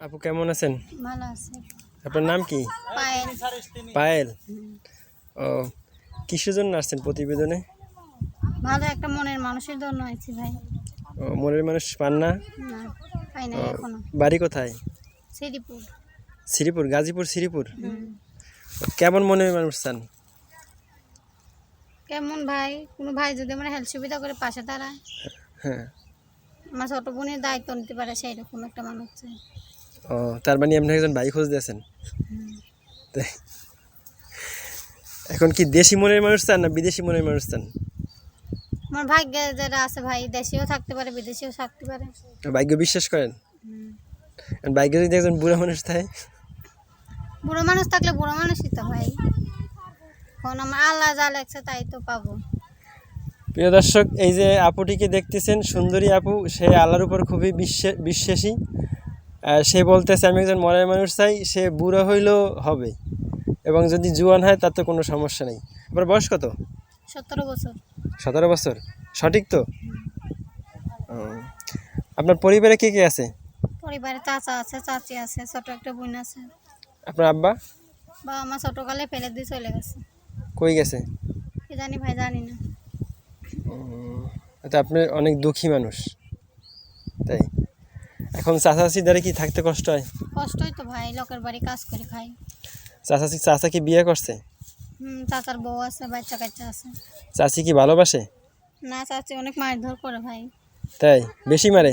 আপু কেমন আছেন? ভালো আছে। আপনার নাম কি? পায়েল। পায়েল। ও কিসের জন্য আসছেন প্রতিবেদনে? ভালো একটা মনের মানুষের জন্য আছি ভাই। ও মনের মানুষ পান না? না পাই না এখনও। বাড়ি কোথায়? শ্রীপুর। শ্রীপুর গাজীপুর শ্রীপুর? কেমন মনের মানুষ চান? কেমন ভাই? কোনো ভাই যদি আমার হেল্প সুবিধা করে পাশে দাঁড়ায়। হ্যাঁ। আমার ছোট বোনের দায়িত্ব নিতে পারে সেই রকম একটা মানুষ চাই। ও তার মানে আপনি একজন ভাই খোঁজ দিয়েছেন? এখন কি দেশি মনের মানুষ চান না বিদেশি মনের মানুষ চান? আমার ভাগ্যে যেটা আছে ভাই দেশিও থাকতে পারে বিদেশিও থাকতে পারে। ভাগ্য বিশ্বাস করেন? ভাগ্য যদি একজন বুড়া মানুষ থাকে? বুড়ো মানুষ থাকলে বুড়ো মানুষই তো ভাই। এখন আমার আল্লাহ যা লেগছে তাই তো পাবো। প্রিয় দর্শক এই যে আপুটিকে দেখতেছেন সুন্দরী আপু সে আল্লাহর উপর খুবই বিশ্বা- বিশ্বাসী। সে বলতেছে আমি একজন মনের মানুষ চাই সে বুড়ো হইলেও হবে এবং যদি জুয়ান হয় তার তো কোনো সমস্যা নেই। আপনার বয়স কত? সতেরো বছর। সতেরো বছর। সঠিক তো। আপনার পরিবারে কে কে আছে? পরিবারে চাচা আছে চাচি আছে ছোট একটা বোন আছে। আপনার আব্বা? বা আমার ছোটকালে ফেলে দিয়ে চলে গেছে। কই গেছে? কি জানি ভাই জানি না। আপনি অনেক দুঃখী মানুষ তাই? এখন চাচাচি দ্বারা কি থাকতে কষ্ট হয়? কষ্টই তো ভাই লোকের বাড়ি কাজ করে খাই। চাচাচি চাচা কি বিয়ে করছে? হুম চাচার বউ আছে বাচ্চা কাচ্চা আছে। চাচি কি ভালোবাসে? না চাচি অনেক মারধর করে ভাই। তাই? বেশি মারে।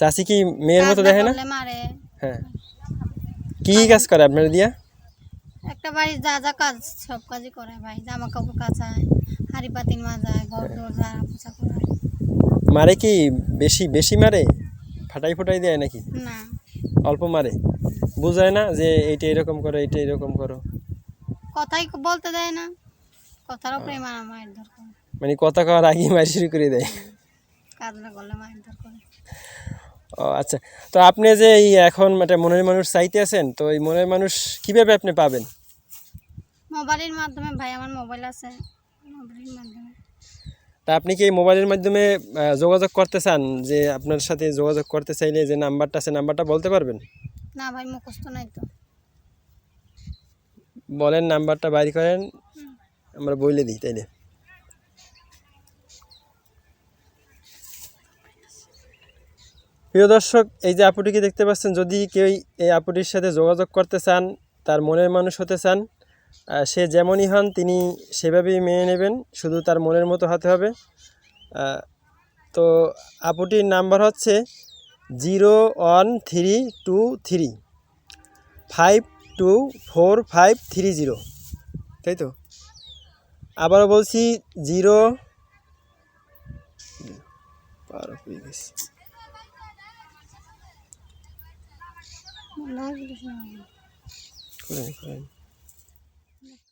চাচি কি মেয়ের মতো দেখে না? মারে। হ্যাঁ। কি কি কাজ করে আপনার দিয়া? একটা বাড়ির যা যা কাজ সব কাজই করে ভাই। জামা কাপড় কাচায় হাড়ি পাতিল মাজায় ঘর দোর ঝাড়া পোছা করে মারে কি বেশি বেশি মারে? ফাটাই ফুটাই দেয় নাকি? না। অল্প মারে। বুঝায় না যে এইটা এরকম করো এইটা এরকম করো। কথাই বলতে দেয় না। কথার উপরে মারা মারধর করে মানে কথা কওয়ার আগেই মারি শুরু করে দেয়। কাজ না করলে মারধর করে ও আচ্ছা। তো আপনি যে এই এখন একটা মনের মানুষ চাইতে আছেন তো এই মনের মানুষ কীভাবে আপনি পাবেন? মোবাইলের মাধ্যমে ভাই আমার মোবাইল আছে। মোবাইলের মাধ্যমে। তা আপনি কি এই মোবাইলের মাধ্যমে যোগাযোগ করতে চান? যে আপনার সাথে যোগাযোগ করতে চাইলে যে নাম্বারটা আছে নাম্বারটা বলতে পারবেন? না ভাই মুখস্থ নাই তো। বলেন নাম্বারটা বাইর করেন। আমরা বলে দিই তাইলে। প্রিয় দর্শক এই যে আপুটিকে দেখতে পাচ্ছেন যদি কেউ এই আপুটির সাথে যোগাযোগ করতে চান তার মনের মানুষ হতে চান সে যেমনই হন তিনি সেভাবেই মেনে নেবেন। শুধু তার মনের মতো হতে হবে। তো আপুটির নাম্বার হচ্ছে zero one three two three five two four five three zero. তাই তো? আবারও বলছি জিরো